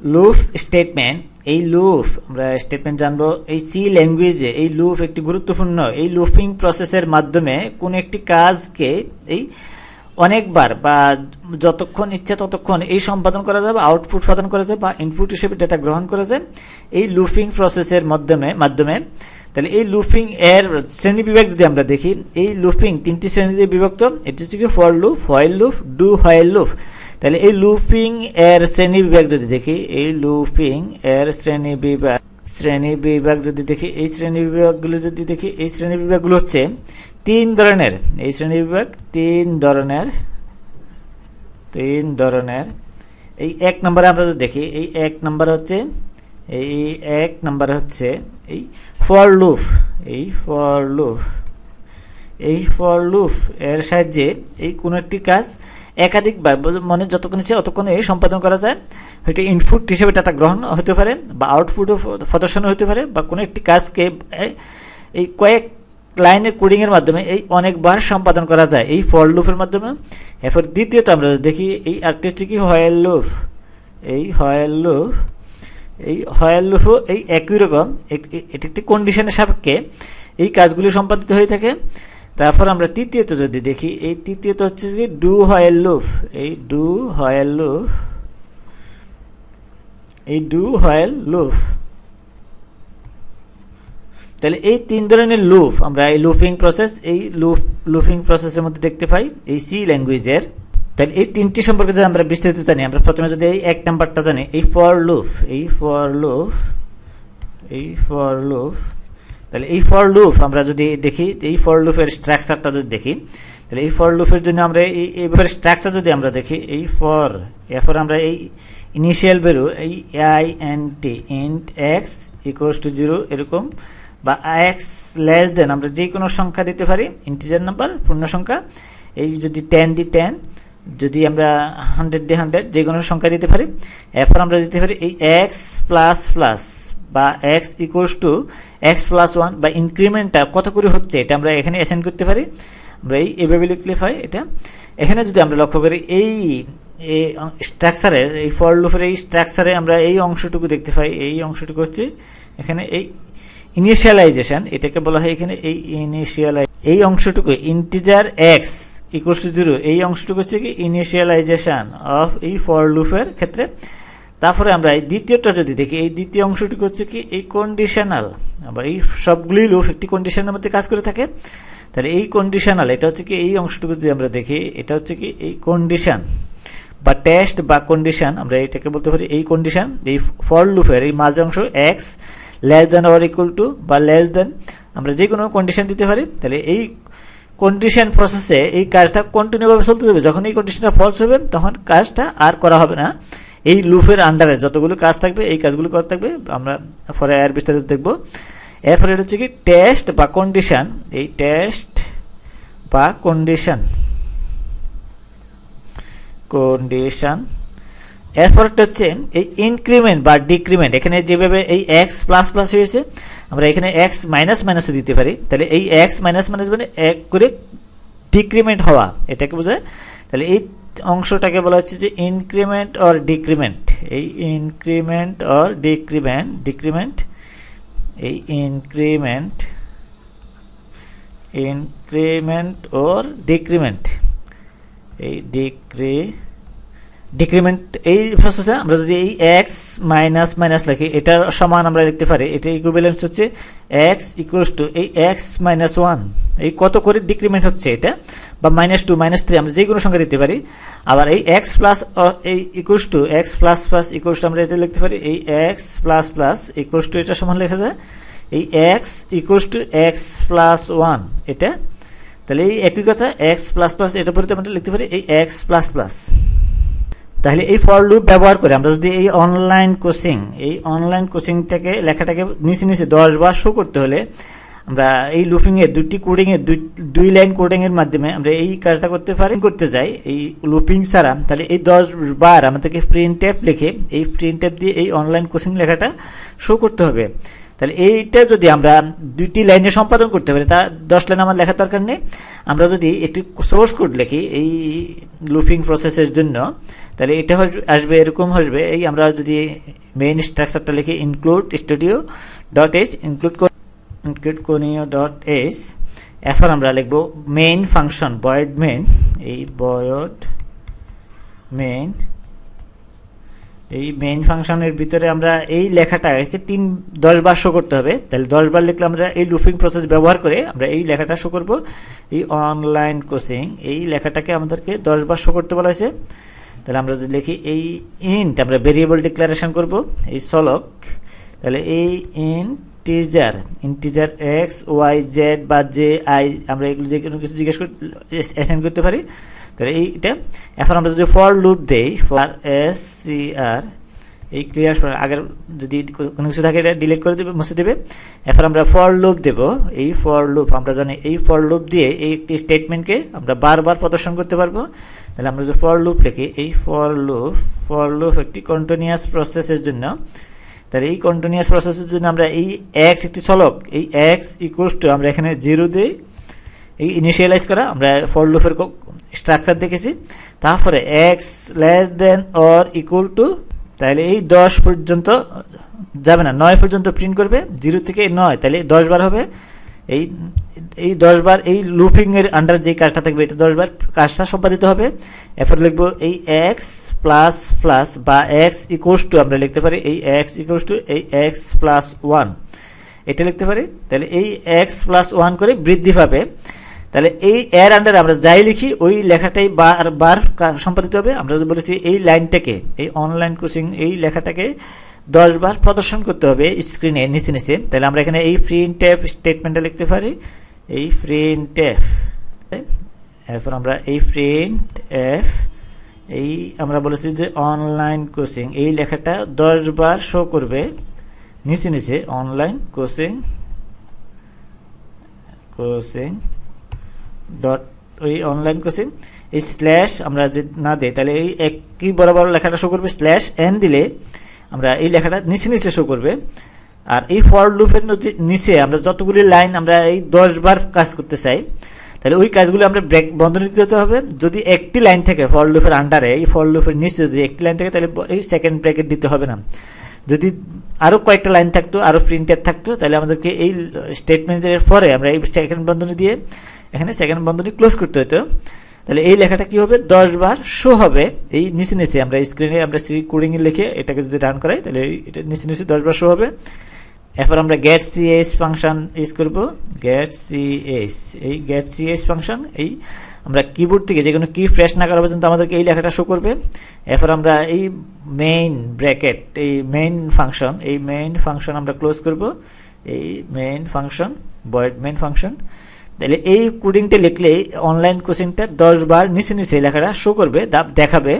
লুফ statement এই লুফ আমরা statement জানব, এই সি ল্যাঙ্গুয়েজে এই লুফ একটি গুরুত্বপূর্ণ, এই লুফিং প্রসেসের মাধ্যমে কোন একটি কাজকে এই অনেকবার বা যতক্ষণ ইচ্ছে ততক্ষণ এই সম্পাদন করা যায় বা আউটপুট প্রদান করা যায় বা ইনপুট হিসেবে ডেটা গ্রহণ করা যায়, এই লুফিং প্রসেসের মাধ্যমে মাধ্যমে, তাহলে এই লুফিং এর শ্রেণি বিভাগ যদি আমরা দেখি, এই লুফিং তিনটি শ্রেণীতে বিভক্ত, এটি হচ্ছে কি for loop while loop do while loop তাহলে এই লুফিং এর শ্রেণি বিভাগ যদি দেখি, এই লুফিং এর শ্রেণি বিভাগ শ্রেণি বিভাগ যদি দেখি, এই শ্রেণি বিভাগগুলো যদি দেখি, এই শ্রেণি বিভাগগুলো হচ্ছে তিন ধরনের। এই শ্রেণি বিভাগ তিন ধরনের তিন ধরনের। এই এক নম্বরে আমরা যদি দেখি, এই এক নম্বর হচ্ছে, এই এক নম্বর হচ্ছে এই ফর লুফ এই ফর লুফ এই ফর লুফ এর সাহায্যে এই কোনো একটি কাজ একাধিকবার মনে যতক্ষণ ইচ্ছে অতক্ষণে সম্পাদন করা যায়, হয়তো ইনপুট হিসেবে ডাটা গ্রহণ হতে পারে, বা আউটপুটও প্রদর্শন হতে পারে, বা কোনো একটি কাজকে এই কয়েক লাইনের কোডিংয়ের মাধ্যমে এই অনেকবার সম্পাদন করা যায়, এই ফর লুফের মাধ্যমে। এরপর দ্বিতীয়ত আমরা দেখি এই আরেকটি কি হয়েল লুফ এই হয়েল লুফ এই হয়েল লুফও এই একই রকম এটি একটি কন্ডিশনের সাপেক্ষে এই কাজগুলি সম্পাদিত হয়ে থাকে। তারপর আমরা তৃতীয়ত যদি দেখি, এই তৃতীয়ত হচ্ছে কি, ডু হয়েল লুফ এই ডু হয়েল লুফ এই ডু হয়েল লুফ তাহলে এই তিন ধরনের লুফ আমরা এই লুফিং প্রসেস, এই লুফ লুফিং প্রসেসের মধ্যে দেখতে পাই, এই সি ল্যাঙ্গুয়েজের। তাহলে এই তিনটি সম্পর্কে যদি আমরা বিস্তারিত জানি, আমরা প্রথমে যদি এই এক নাম্বারটা জানি, এই ফর লুফ এই ফর লুফ এই ফর লুফ তাহলে এই ফর লুফ আমরা যদি দেখি এই ফর লুফের স্ট্রাকচারটা যদি দেখি, তাহলে এই ফর লুফের জন্য আমরা এই এইভাবে স্ট্রাকচার যদি আমরা দেখি, এই ফর এরপর আমরা এই ইনিশিয়াল বেরো এই I N T int X equals to zero এরকম, বা এক্স লেস দেন আমরা যে কোনো সংখ্যা দিতে পারি ইন্টিজার নাম্বার পূর্ণ সংখ্যা, এই যদি টেন দি টেন যদি আমরা হান্ড্রেড দি হান্ড্রেড যে কোনো সংখ্যা দিতে পারি, এরপর আমরা দিতে পারি এই এক্স প্লাস প্লাস বা X equals to X plus one বা ইনক্রিমেন্টটা কত করে হচ্ছে, এটা আমরা এখানে অ্যাসাইন করতে পারি। আমরা এই এভাবে লিখলে হয় এটা। এখানে যদি আমরা লক্ষ্য করি, এই স্ট্রাকচারের এই ফর লুফের এই স্ট্রাকচারে আমরা এই অংশটুকু দেখতে পাই। এই অংশটুকু হচ্ছে এখানে এই ইনিশিয়ালাইজেশন এটাকে বলা হয় এখানে এই ইনিশিয়ালাইজ এই অংশটুকু integer X equals to zero এই অংশটুকু হচ্ছে কি ইনিশিয়ালাইজেশন অফ এই ফর লুফের ক্ষেত্রে। তারপরে আমরা এই দ্বিতীয়টা যদি দেখি, এই দ্বিতীয় অংশটি হচ্ছে কি? এই কন্ডিশনাল বা এই সবগুলি লুফ একটি কন্ডিশনের মধ্যে কাজ করে থাকে। তাহলে এই কন্ডিশনাল এটা হচ্ছে কি? এই অংশটুকু যদি আমরা দেখি, এটা হচ্ছে কি? এই কন্ডিশন বা টেস্ট বা কন্ডিশন আমরা এটাকে বলতে পারি এই কন্ডিশন এই ফর লুফের এই মাঝ অংশ X less than or equal to বা লেস দেন আমরা যে কোনো কন্ডিশন দিতে পারি। তাহলে এই কন্ডিশন প্রসেসে এই কাজটা কন্টিনিউভাবে চলতে হবে যখন এই কন্ডিশনটা ফলস হবে, তখন কাজটা আর করা হবে না। এই লুফের আন্ডারে যতগুলো কাজ থাকবে, এই কাজগুলো করতে থাকবে, আমরা পরে আর বিস্তারিত দেখব। এরপরে হচ্ছে কি টেস্ট বা কন্ডিশন এই টেস্ট বা কন্ডিশন কন্ডিশন এরপরটা হচ্ছে এই ইনক্রিমেন্ট বা ডিক্রিমেন্ট এখানে যেভাবে এই এক্স প্লাস প্লাস হয়েছে, আমরা এখানে এক্স মাইনাস মাইনাসও দিতে পারি। তাহলে এই এক্স মাইনাস মাইনাস মানে এক করে ডিক্রিমেন্ট হওয়া, এটাকে বোঝায়। তাহলে এই অংশটাকে বলা হচ্ছে যে ইনক্রিমেন্ট অর ডিক্রিমেন্ট এই ইনক্রিমেন্ট অর ডিক্রিমেন্ট ডিক্রিমেন্ট এই ইনক্রিমেন্ট ইনক্রিমেন্ট ওর ডিক্রিমেন্ট এই ডিক্রি ডিক্রিমেন্ট এই প্রসেসে আমরা যদি এই এক্স মাইনাস মাইনাস লিখি, এটার সমান আমরা লিখতে পারি, এটা ইকুইভ্যালেন্স হচ্ছে এক্স ইকুয়ালস টু এই এক্স মাইনাস ওয়ান এই কত করে ডিক্রিমেন্ট হচ্ছে এটা? বা মাইনাস টু মাইনাস থ্রি আমরা যে কোনো সংখ্যা দিতে পারি। আবার এই এক্স প্লাস এই equals to X plus plus equals to আমরা এটা লিখতে পারি, এই X plus plus equals to এটা সমান লেখা যায়। এই X equals to X plus one এটা। তাহলে এই একই কথা এক্স প্লাস প্লাস এটা পরিতে আমরা লিখতে পারি, এই এক্স প্লাস প্লাস তাহলে এই ফর লুপ ব্যবহার করে আমরা যদি এই অনলাইন কোচিং এই অনলাইন কোচিংটাকে লেখাটাকে নিচে নিচে দশ বার শো করতে হলে আমরা এই লুপিং এর দুটি কোডিং এর দুই লাইন কোডিং এর মাধ্যমে আমরা এই কাজটা করতে পারি, করতে যাই, এই লুপিং ছাড়া। তাহলে এই দশ বার আমাদেরকে প্রিন্ট ট্যাপ লিখে এই প্রিন্ট ট্যাপ দিয়ে এই অনলাইন কোচিং লেখাটা শো করতে হবে। তাহলে এইটা যদি আমরা দুইটি লাইনে সম্পাদন করতে পারি, তা দশ লাইন আমার লেখার দরকার নেই। আমরা যদি একটি সোর্স কোড লিখি এই লুপিং প্রসেসের জন্য তাহলে এটা আসবে, এরকম আসবে। এই আমরা যদি মেইন স্ট্রাকচারটা লিখি include studio dot h include include conio dot h এরপর আমরা লিখব মেইন ফাংশন বয়েড মেইন এই বয়ড মেইন এই মেইন ফাংশনের ভিতরে আমরা এই লেখাটাকে তিন, দশ বার শো করতে হবে। তাহলে দশ বার লিখলে আমরা এই লুপিং প্রসেস ব্যবহার করে আমরা এই লেখাটা শো করব। এই অনলাইন কোচিং এই লেখাটাকে আমাদেরকে দশ বার শো করতে বলা হয়েছে। তাহলে আমরা যদি লিখি এই ইন্ট আমরা ভেরিয়েবল ডিক্লারেশন করব, এই সলক তাহলে এই integer integer X Y Z বা জে আই আমরা এগুলো যে কোনো কিছু জিজ্ঞেস করতে অ্যাসাইন করতে পারি। তাহলে এইটা, এখন আমরা যদি ফর লুপ দেই ফর এস সি আর এই ক্লিয়ার আগের যদি কোনো কিছু থাকে ডিলিট করে দেবে, মুছে দেবে। এখন আমরা ফর লুপ দেব। এই ফর লুপ আমরা জানি এই ফর লুপ দিয়ে এই একটি স্টেটমেন্টকে আমরা বারবার প্রদর্শন করতে পারব। তাহলে আমরা যদি ফর লুপ লিখি, এই ফর লুপ ফর লুপ একটি কন্টিনিউয়াস প্রসেসের জন্য। তাহলে এই কন্টিনিউয়াস প্রসেসের জন্য আমরা এই এক্স একটি চলক, এই এক্স ইকুয়ালস টু আমরা এখানে জিরো দিই। এই ইনিশিয়ালাইজ করা, আমরা ফর লুপের স্ট্রাকচার দেখেছি। তারপরে X less than or equal to তাহলে এই দশ পর্যন্ত যাবে না, নয় পর্যন্ত প্রিন্ট করবে, জিরো থেকে নয় তাহলে দশ বার হবে। এই এই দশ বার এই লুপিং এর আন্ডার যে কাজটা থাকবে, এটা দশ বার কাজটা সম্পাদিত হবে। এরপর লিখব এই এক্স প্লাস প্লাস বা এক্স ইকুয়ালস টু আমরা লিখতে পারি এই এক্স ইকুয়ালস টু এই এক্স প্লাস ওয়ান এটা লিখতে পারি তাহলে এই এক্স প্লাস ওয়ান করে বৃদ্ধি পাবে। তাহলে এই এর আন্ডারে আমরা যাই লিখি, ওই লেখাটাই বার বার সম্পাদিত হবে। আমরা বলেছি এই লাইনটাকে, এই অনলাইন কোচিং এই লেখাটাকে দশ বার প্রদর্শন করতে হবে স্ক্রিনে নিচে নিচে। তাহলে আমরা এখানে এই প্রিন্ট এফ স্টেটমেন্টটা লিখতে পারি। এই প্রিন্ট এফ এরপর আমরা এই প্রিন্ট এফ এই আমরা বলেছি যে অনলাইন কোচিং এই লেখাটা দশ বার শো করবে। নিচে নিচে অনলাইন কোচিং কোচিং ডট ওই অনলাইন কোচিং এই স্ল্যাশ আমরা যদি না দিই, তাহলে এই একই বরাবর লেখাটা শো করবে স্ল্যাশ এন দিলে আমরা এই লেখাটা নিচে নিচে শো করবে। আর এই ফর লুপের নিচে আমরা যতগুলি লাইন আমরা এই দশ বার কাজ করতে চাই, তাহলে ওই কাজগুলো আমরা ব্রেক বন্ধনী দিতে হবে। যদি একটি লাইন থাকে ফর লুপের আন্ডারে এই ফর লুপের নিচে যদি একটি লাইন থাকে, তাহলে এই সেকেন্ড ব্রেকেট দিতে হবে না। যদি আরও কয়েকটা লাইন থাকতো আরও প্রিন্টেড থাকতো, তাহলে আমাদেরকে এই স্টেটমেন্টের পরে আমরা এই সেকেন্ড বন্ধনী দিয়ে এখানে সেকেন্ড বন্ধনী ক্লোজ করতে হতো তাহলে এই লেখাটা কি হবে? দশ বার শো হবে। এই নিচে নিচে আমরা স্ক্রিনে আমরা সি কোডিং লিখে এটাকে যদি রান করাই, তাহলে এটা নিচে নিচে দশ বার শো হবে। এরপর আমরা গেট সিএস ফাংশন ইউজ করব। গেট সিএস এই গেট সিএস ফাংশন এই আমরা কিবোর্ড থেকে যে কোনো কি প্রেস না করা পর্যন্ত আমাদেরকে এই লেখাটা শো করবে। এরপর আমরা এই মেইন ব্র্যাকেট এই মেইন ফাংশন এই মেইন ফাংশন আমরা ক্লোজ করব। এই main function void main function তাহলে এই কোডিংটা লিখলে অনলাইন কোচিংটা দশ বার নিচে নিচে লেখাটা শো করবে দেখাবে।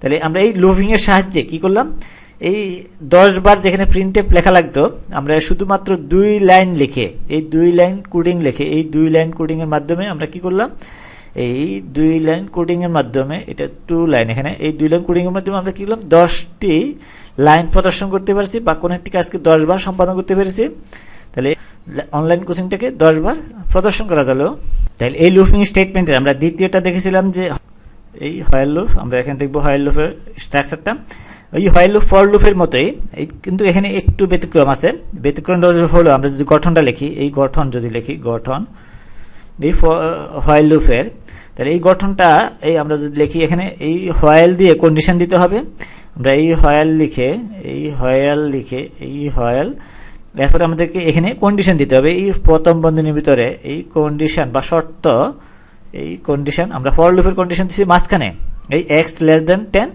তাহলে আমরা এই লোভিংয়ের সাহায্যে কি করলাম? এই দশ বার যেখানে প্রিন্টে লেখা লাগতো, আমরা শুধুমাত্র দুই লাইন লিখে, এই দুই লাইন কোডিং লিখে, এই দুই লাইন কোডিংয়ের মাধ্যমে আমরা কি করলাম? এই দুই লাইন কোডিংয়ের মাধ্যমে, এটা টু লাইন এখানে, এই দুই লাইন কোডিংয়ের মাধ্যমে আমরা কি করলাম? দশটি লাইন প্রদর্শন করতে পারছি বা কোনো একটি কাজকে দশ বার সম্পাদন করতে পেরেছি। তাহলে অনলাইন কোচিংটাকে দশ বার প্রদর্শন করা গেল। তাহলে এই লুপিং স্টেটমেন্টের আমরা দ্বিতীয়টা দেখেছিলাম যে, এই হয়েল লুপ আমরা এখানে দেখব হয়েল লুপের স্ট্রাকচারটা ওই হয়েল লুপ ফর লুপের মতোই, এই কিন্তু এখানে একটু ব্যতিক্রম আছে। ব্যতিক্রম হলো, আমরা যদি গঠনটা লিখি, এই গঠন যদি লিখি, গঠন, এই হয়েল লুপের তাহলে এই গঠনটা, এই আমরা যদি লিখি এখানে, এই হয়েল দিয়ে কন্ডিশন দিতে হবে। আমরা এই হয়েল লিখে, এই হয়েল লিখে, এই হয়েল এরপরে আমাদেরকে এখানে কন্ডিশন দিতে হবে। এই প্রথম বন্ধনীর ভিতরে এই কন্ডিশন বা শর্ত, এই কন্ডিশন আমরা ফর লুপের কন্ডিশন দিচ্ছি মাঝখানে। এই এক্স লেস দেন টেন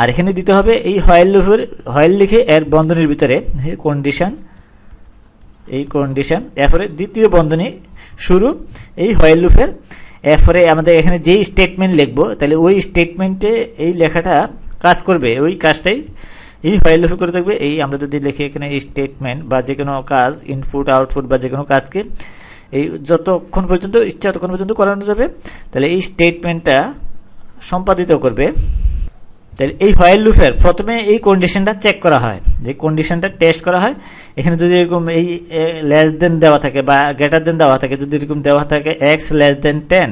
আর এখানে দিতে হবে এই হয়েল লুপের হয়েল লিখে এর বন্ধনীর ভিতরে কন্ডিশন এই কন্ডিশন এরপরে দ্বিতীয় বন্ধনী শুরু। এই হয়েল লুপের এরপরে আমাদের এখানে যেই স্টেটমেন্ট লিখব, তাহলে ওই স্টেটমেন্টে এই লেখাটা কাজ করবে। ওই কাজটাই এই হয়েল লুপে করে থাকবে, এই আমরা যদি লিখি এখানে স্টেটমেন্ট বা যে কোনো কাজ ইনপুট আউটপুট বা যে কোনো কাজকে, এই যতক্ষণ পর্যন্ত, ইচ্ছা ততক্ষণ পর্যন্ত করানো যাবে, তাহলে এই স্টেটমেন্টটা সম্পাদিত করবে। তাহলে এই হয়েল লুপের প্রথমে এই কন্ডিশনটা চেক করা হয়, যে কন্ডিশনটা টেস্ট করা হয়। এখানে যদি এরকম এই লেস দেন দেওয়া থাকে বা গ্রেটার দেন দেওয়া থাকে, যদি এরকম দেওয়া থাকে এক্স লেস দেন টেন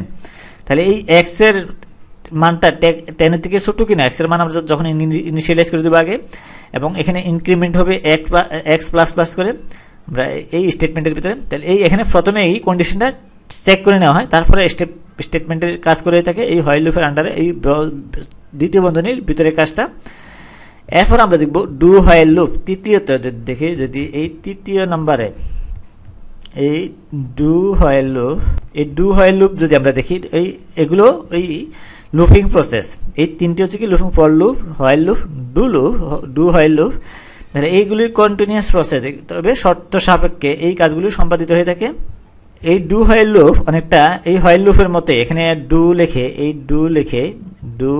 তাহলে এই এক্সের মানটা টেনের থেকে ছোট কিনা এক্সের মান আমরা যখন ইনিশিয়ালাইজ করে দেবো আগে, এবং এখানে ইনক্রিমেন্ট হবে এক্স প্লাস প্লাস করে, আমরা এই স্টেটমেন্টের ভিতরে, তাহলে এই এখানে প্রথমে এই কন্ডিশনটা চেক করে নেওয়া হয়, তারপরে স্টেপ স্টেটমেন্টের কাজ করে থাকে এই হয় লুফের আন্ডারে এই দ্বিতীয় বন্ধনীর ভিতরে কাজটা। এরপর আমরা দেখব ডু হয় লুপ তৃতীয়ত দেখি যদি এই তৃতীয় নম্বরে এই ডু হয় লুপ এই ডু হয় লুপ যদি আমরা দেখি, এই এগুলো এই লুপিং প্রসেস এই তিনটি হচ্ছে কি লুফিং ফর লুপ হয় লুপ ডু লুপ ডু হয় লুপ তাহলে এইগুলি কন্টিনিউয়াস প্রসেস তবে শর্ত সাপেক্ষে এই কাজগুলি সম্পাদিত হয়ে থাকে। এই ডু হয় লুপ অনেকটা এই হয় লুপের মতো এখানে ডু লেখে, এই ডু লেখে ডু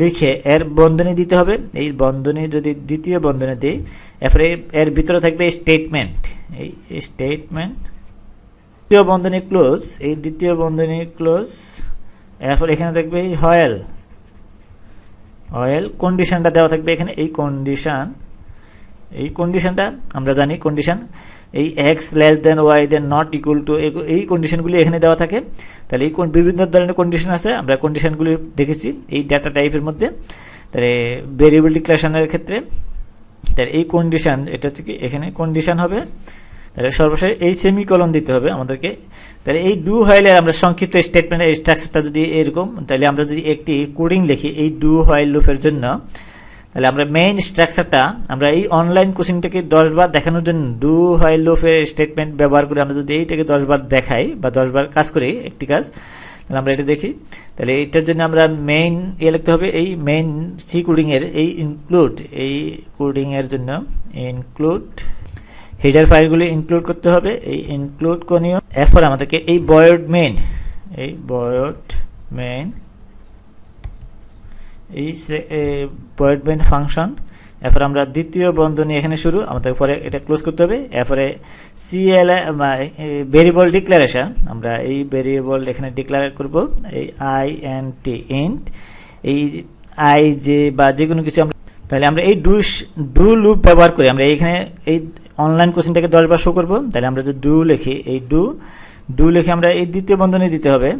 লিখে এর বন্ধনী দিতে হবে। এই বন্ধনী যদি দ্বিতীয় বন্ধনী দিই, এরপরে এর ভিতরে থাকবে স্টেটমেন্ট এই স্টেটমেন্ট দ্বিতীয় বন্ধনী ক্লোজ এই দ্বিতীয় বন্ধনী ক্লোজ এরপর এখানে এই হয়েল। অয়েল কন্ডিশনটা দেওয়া থাকবে এখানে। এই কন্ডিশন এই কন্ডিশনটা আমরা জানি কন্ডিশন এই X less than Y then not equal to এই কন্ডিশনগুলি এখানে দেওয়া থাকে। তাহলে এই বিভিন্ন ধরনের কন্ডিশন আছে, আমরা কন্ডিশনগুলি দেখেছি এই ডাটা টাইপের মধ্যে। তাহলে ভেরিয়েবল ডিক্লারেশনের ক্ষেত্রে, তাহলে এই কন্ডিশন এটা হচ্ছে কি, এখানে কন্ডিশন হবে। তাহলে সর্বশেষ এই সেমিকলন দিতে হবে আমাদেরকে। তাহলে এই ডু হাইলের আমরা সংক্ষিপ্ত স্টেটমেন্টের স্ট্রাকচারটা যদি এরকম, তাহলে আমরা যদি একটি কোডিং লিখি এই ডু হাইল লুপের জন্য, তাহলে আমরা মেইন স্ট্রাকচারটা আমরা এই অনলাইন কোচিংটাকে দশবার দেখানোর জন্য ডু হাইল লুপের স্টেটমেন্ট ব্যবহার করে আমরা যদি এইটাকে দশবার দেখাই বা দশবার কাজ করি একটি কাজ, তাহলে আমরা এটা দেখি। তাহলে এইটার জন্য আমরা মেইন ইয়ে লিখতে হবে, এই মেইন সি কোডিংয়ের এই ইনক্লুড এই কোডিংয়ের জন্য ইনক্লুড হেডার ফাইলগুলি ইনক্লুড করতে হবে। এই ইনক্লুড কনিও এরপর আমাদেরকে এই বয়ড মেন এই বয়ড মেন এই বয়ড মেইন ফাংশন এরপর আমরা দ্বিতীয় বন্ধনী এখানে শুরু, আমাদের পরে এটা ক্লোজ করতে হবে। এরপরে সিএল ভেরিয়েবল ডিক্লারেশন আমরা এই ভেরিয়েবল এখানে ডিক্লার করব, এই আই এন টি ইন্ট এই আই যে বা যে কোনো কিছু আমরা, তাহলে আমরা এই ডু ডু লুপ ব্যবহার করি। আমরা এইখানে, এই অনলাইন কোশ্চেনটাকে দশবার শো করব। তাহলে আমরা যে ডু লিখি, এই ডু ডু লিখে আমরা এই দ্বিতীয় বন্ধনী দিতে হবে।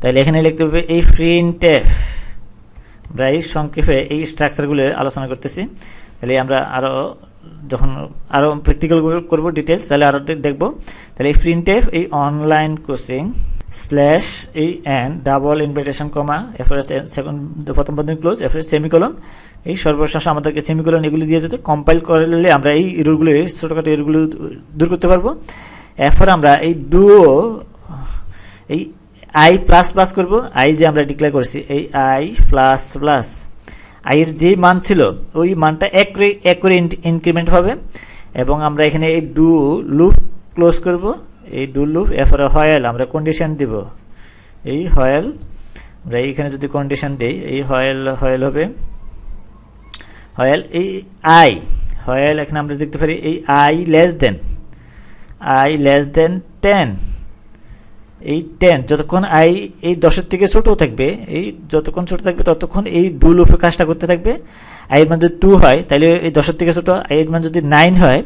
তাহলে এখানে লিখতে হবে এই প্রিন্ট এফ আমরা এই সংক্ষেপে এই স্ট্রাকচারগুলো আলোচনা করতেছি। তাহলে আমরা আরও যখন আরও প্র্যাকটিক্যাল করব ডিটেলস তাহলে আরও দেখব। তাহলে এই প্রিন্ট এফ এই অনলাইন কোচিং স্ল্যাশ এই অ্যান্ড ডাবল ইনভিটেশন কমা এরপরে সেকেন্ড প্রথম বন্ধনী ক্লোজ এরপরে সেমিকলন এই সর্বশেষ আমাদেরকে সেমিকলন এগুলি দিয়ে যেতে কম্পাইল করলে আমরা এই ইরোরগুলো ছোটোখাটো ইরোরগুলো দূর করতে পারব। এরপর আমরা এই ডুও এই আই প্লাস প্লাস করব। আই যে আমরা ডিক্লেয়ার করেছি, এই আই প্লাস প্লাস আইয়ের যে মান ছিল, ওই মানটা এক করে এক করে ইনক্রিমেন্ট হবে। এবং আমরা এখানে এই ডু লুপ ক্লোজ করব। এই ডু লুপ এরপরে হয়েল, আমরা কন্ডিশন দিব। এই হয়েল, আমরা এইখানে যদি কন্ডিশন দিই, এই হয়েল হয়েল হবে, হয়েল এই আই হয়েল, এখানে আমরা দেখতে পারি এই I less than I less than ten এই টেন যতক্ষণ আই এই দশের থেকে ছোট থাকবে, এই যতক্ষণ ছোট থাকবে, ততক্ষণ এই ডু লুপে কাজটা করতে থাকবে আইয়ের মান যদি টু হয়, তাহলে এই দশের থেকে ছোট আইয়ের মান যদি নাইন হয়,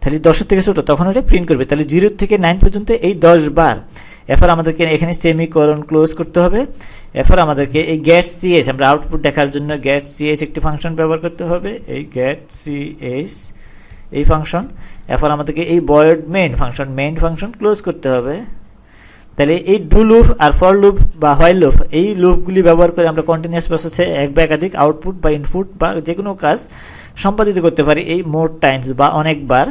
তাহলে দশের থেকে ছোটো, তখন ওটা প্রিন্ট করবে। তাহলে জিরো থেকে নাইন পর্যন্ত এই দশ বার। এরপর আমাদেরকে এখানে সেমি কলন ক্লোজ করতে হবে। এরপর আমাদেরকে এই গ্যাট সিএস আমরা আউটপুট দেখার জন্য গ্যাট সিএস একটি ফাংশন ব্যবহার করতে হবে। এই গ্যাট সিএস এই ফাংশন এরপর আমাদেরকে এই void main function main function close করতে হবে। তাহলে এই ডু লুপ আর ফর লুপ বা হোয়াই লুপ এই লুপগুলি ব্যবহার করে আমরা কন্টিনিউস প্রসেসে এক বা একাধিক আউটপুট বা ইনপুট বা যে কোনো কাজ সম্পাদিত করতে পারি এই মোর টাইমস বা অনেকবার।